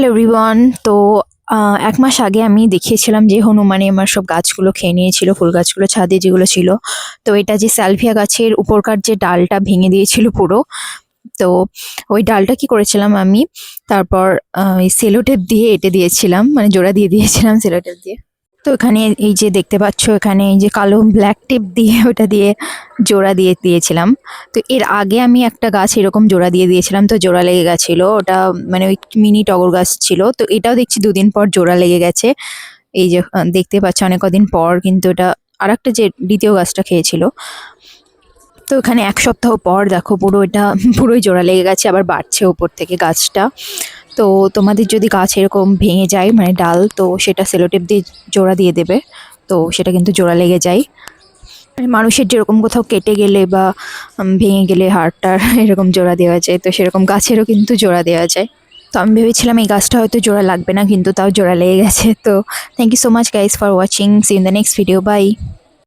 Hello ribbon তো এক মাস আগে আমি দেখিয়েছিলাম যে হনুমানে আমার সব গাছগুলো খেয়ে নিয়েছিল, ফুল গাছগুলো, ছাদে যেগুলো ছিল। তো এটা যে স্যালভিয়া গাছের উপরকার যে ডালটা ভেঙে দিয়েছিল পুরো, তো ওই ডালটা কি করেছিলাম আমি, তারপর সেলোটেপ দিয়ে এটে দিয়েছিলাম মানে জোড়া দিয়ে দিয়েছিলাম সেলোটেপ দিয়ে। তো এখানে এই যে দেখতে পাচ্ছ, এখানে এই যে কালো ব্ল্যাক টেপ দিয়ে ওটা দিয়ে জোড়া দিয়ে দিয়েছিলাম। তো এর আগে আমি একটা গাছ এরকম জোড়া দিয়ে দিয়েছিলাম, তো জোড়া লেগে গেছিল। ওটা মানে ওই মিনি টগর গাছ ছিল। তো এটাও দেখছি দুদিন পর জোড়া লেগে গেছে। এই যে দেখতে পাচ্ছ অনেক কদিন পর, কিন্তু এটা আর একটা যে দ্বিতীয় গাছটা খেয়েছিল। তো এখানে এক সপ্তাহ পর, দেখো পুরো এটা, পুরোই জোড়া লেগে গেছে, আবার বাড়ছে ওপর থেকে গাছটা। তো তোমাদের যদি গাছ এরকম ভেঙে যায় মানে ডাল, তো সেটা সেলোটেপ দিয়ে জোড়া দিয়ে দেবে। তো সেটা কিন্তু জোড়া লেগে যায়। মানে মানুষের যেরকম কোথাও কেটে গেলে বা ভেঙে গেলে হাড়টার এরকম জোড়া দেওয়া যায়, তো সেরকম গাছেরও কিন্তু জোড়া দেওয়া যায়। তো আমি ভেবেছিলাম এই গাছটা হয়তো জোড়া লাগবে না, কিন্তু তাও জোড়া লেগে গেছে। তো thank you so much guys for watching see in the next video bye